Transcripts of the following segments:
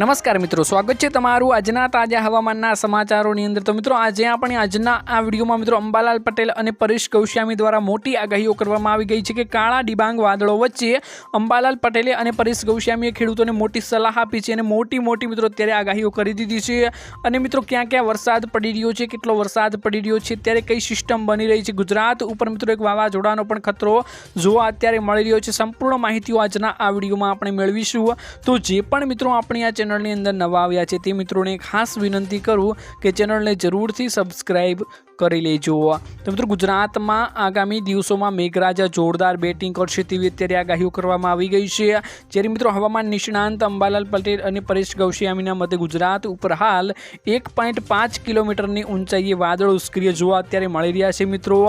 નમસ્કાર મિત્રો, સ્વાગત છે તમારું આજના તાજા હવામાનના સમાચારોની અંદર. તો મિત્રો, આજે આપણે આજના આ વિડીયોમાં મિત્રો અંબાલાલ પટેલ અને પરેશ ગૌસ્વામી દ્વારા મોટી આગાહીઓ કરવામાં આવી ગઈ છે કે કાળા ડિબાંગ વાદળો વચ્ચે અંબાલાલ પટેલે અને પરેશ ગૌસ્વામીએ ખેડૂતોને મોટી સલાહ આપી છે અને મોટી મોટી મિત્રો અત્યારે આગાહીઓ કરી દીધી છે. અને મિત્રો, ક્યાં ક્યાં વરસાદ પડી રહ્યો છે, કેટલો વરસાદ પડી રહ્યો છે ત્યારે કઈ સિસ્ટમ બની રહી છે? ગુજરાત ઉપર મિત્રો એક વાવાઝોડાનો પણ ખતરો જોવા અત્યારે મળી રહ્યો છે. સંપૂર્ણ માહિતીઓ આજના આ વિડીયોમાં આપણે મેળવીશું. તો જે પણ મિત્રો આપણી આ ચેનલની અંદર નવા આવ્યા છે તે મિત્રોને ખાસ વિનંતી કરું કે ચેનલને જરૂરથી સબસ્ક્રાઈબ કરી લેજો. તો મિત્રો ગુજરાતમાં આગામી દિવસોમાં મેઘરાજા જોરદાર બેટિંગ કરશે તેવી અત્યારે આગાહીઓ કરવામાં આવી ગઈ છે. જ્યારે મિત્રો હવામાન નિષ્ણાંત અંબાલાલ પટેલ અને પરેશ ગૌસ્વામીના મતે ગુજરાત ઉપર હાલ એક પોઈન્ટ પાંચ કિલોમીટરની ઊંચાઈએ વાદળ સક્રિય જોવા અત્યારે મળી રહ્યા છે મિત્રો.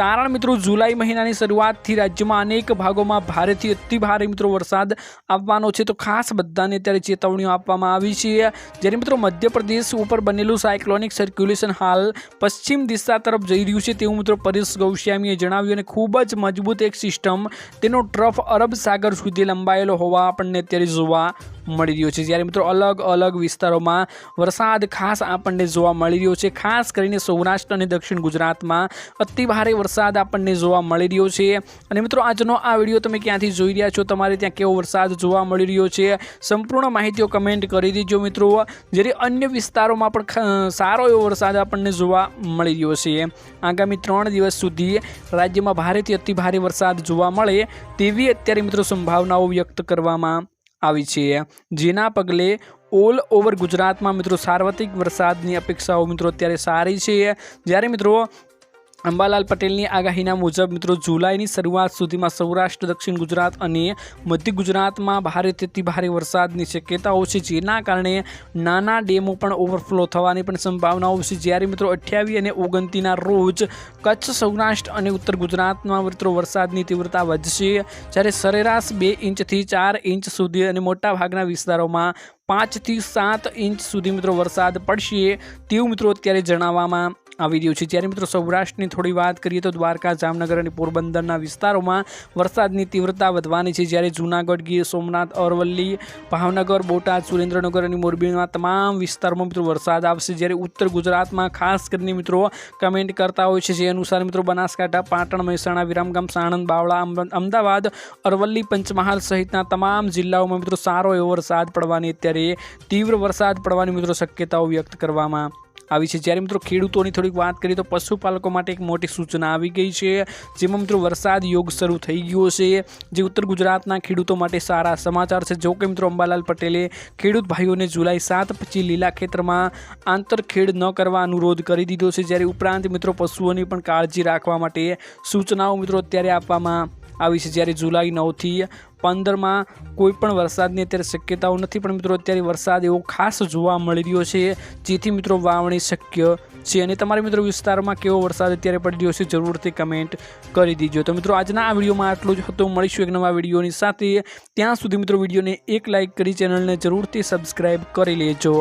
તારણ મિત્રો જુલાઈ મહિનાની શરૂઆતથી રાજ્યમાં અનેક ભાગોમાં ભારેથી અતિ ભારે મિત્રો વરસાદ આવવાનો છે. તો ખાસ બધાને અત્યારે ચેતવણીઓ આપવામાં આવી છે. જ્યારે મિત્રો મધ્યપ્રદેશ ઉપર બનેલું સાયક્લોનિક સર્ક્યુલેશન હાલ પશ્ચિમ દિશા તરફ જઈ રહ્યું છે તેવું મિત્રો પરેશ ગૌસ્વામીએ જણાવ્યું અને ખૂબ જ મજબૂત એક સિસ્ટમ તેનો ટ્રફ અરબ સાગર સુધી લંબાયેલો હોવા આપણને અત્યારે જોવા મળી રહ્યો છે. જ્યારે મિત્રો અલગ અલગ વિસ્તારોમાં વરસાદ ખાસ આપણને જોવા મળી રહ્યો છે. ખાસ કરીને સૌરાષ્ટ્ર અને દક્ષિણ ગુજરાતમાં અતિ ભારે વરસાદ આપણને જોવા મળી રહ્યો છે. અને મિત્રો આજનો આ વીડિયો તમે ક્યાંથી જોઈ રહ્યા છો? તમારે ત્યાં કેવો વરસાદ જોવા મળી રહ્યો છે? સંપૂર્ણ માહિતીઓ કમેન્ટ કરી દેજો મિત્રો. જ્યારે અન્ય વિસ્તારોમાં પણ સારો એવો વરસાદ આપણને જોવા મળી રહ્યો છે. આગામી ત્રણ દિવસ સુધી રાજ્યમાં ભારેથી અતિ ભારે વરસાદ જોવા મળે તેવી અત્યારે મિત્રો સંભાવનાઓ વ્યક્ત કરવામાં આવી છે. જેના પગલે ઓલ ઓવર ગુજરાતમાં મિત્રો સાર્વત્રિક વરસાદની અપેક્ષાઓ મિત્રો અત્યારે સારી છે. જ્યારે મિત્રો અંબાલાલ પટેલની આગાહીના મુજબ મિત્રો જુલાઈની શરૂઆત સુધીમાં સૌરાષ્ટ્ર, દક્ષિણ ગુજરાત અને મધ્ય ગુજરાતમાં ભારે તેથી ભારે વરસાદની શક્યતાઓ છે, જેના કારણે નાના ડેમો પણ ઓવરફ્લો થવાની પણ સંભાવનાઓ છે. જ્યારે મિત્રો અઠ્યાવીસ અને ઓગણતીના રોજ કચ્છ, સૌરાષ્ટ્ર અને ઉત્તર ગુજરાતમાં મિત્રો વરસાદની તીવ્રતા વધશે. જ્યારે સરેરાશ બે ઇંચથી ચાર ઇંચ સુધી અને મોટાભાગના વિસ્તારોમાં પાંચથી સાત ઇંચ સુધી મિત્રો વરસાદ પડશે તેવું મિત્રો અત્યારે જણાવવામાં આવી રહ્યું છે. જ્યારે મિત્રો સૌરાષ્ટ્રની થોડી વાત કરીએ તો દ્વારકા, જામનગર અને પોરબંદરના વિસ્તારોમાં વરસાદની તીવ્રતા વધવાની છે. જ્યારે જૂનાગઢ, ગીર, સોમનાથ, અરવલ્લી, ભાવનગર, બોટાદ, સુરેન્દ્રનગર અને મોરબીના તમામ વિસ્તારોમાં મિત્રો વરસાદ આવશે. જ્યારે ઉત્તર ગુજરાતમાં ખાસ કરીને મિત્રો કમેન્ટ કરતા હોય છે. જે અનુસાર મિત્રો બનાસકાંઠા, પાટણ, મહેસાણા વિરામગામ સાણંદ, બાવળા અમદ- અમદાવાદ, અરવલ્લી, પંચમહાલ સહિતના તમામ જિલ્લાઓમાં મિત્રો સારો એવો વરસાદ પડવાની, અત્યારે તીવ્ર વરસાદ પડવાની મિત્રો શક્યતાઓ વ્યક્ત કરવામાં આવી છે. જ્યારે મિત્રો ખેડૂતોની થોડીક વાત કરીએ તો પશુપાલકો માટે એક મોટી સૂચના આવી ગઈ છે. જેમાં મિત્રો વરસાદ યોગ શરૂ થઈ ગયો છે. જે ઉત્તર ગુજરાતના ખેડૂતો માટે સારા સમાચાર છે. જો કે મિત્રો અંબાલાલ પટેલે ખેડૂત ભાઈઓને જુલાઈ સાત પછી લીલા ખેતરમાં આંતરખેડ ન કરવા અનુરોધ કરી દીધો છે. જ્યારે ઉપરાંત મિત્રો પશુઓની પણ કાળજી રાખવા માટે સૂચનાઓ મિત્રો અત્યારે આપવામાં આવી છે. જ્યારે જુલાઈ નવથી પંદરમાં કોઈ પણ વરસાદની અત્યારે શક્યતાઓ નથી, પણ મિત્રો અત્યારે વરસાદ એવો ખાસ જોવા મળી રહ્યો છે. જેથી મિત્રો વાવણી શક્ય છે. અને તમારા મિત્રો વિસ્તારમાં કેવો વરસાદ અત્યારે પડી રહ્યો છે, જરૂરથી કમેન્ટ કરી દીજો. તો મિત્રો આજના આ વિડીયોમાં આટલું જ હતું. મળીશું એક નવા વિડીયોની સાથે. ત્યાં સુધી મિત્રો વિડીયોને એક લાઇક કરી, ચેનલને જરૂરથી સબસ્ક્રાઈબ કરી લેજો.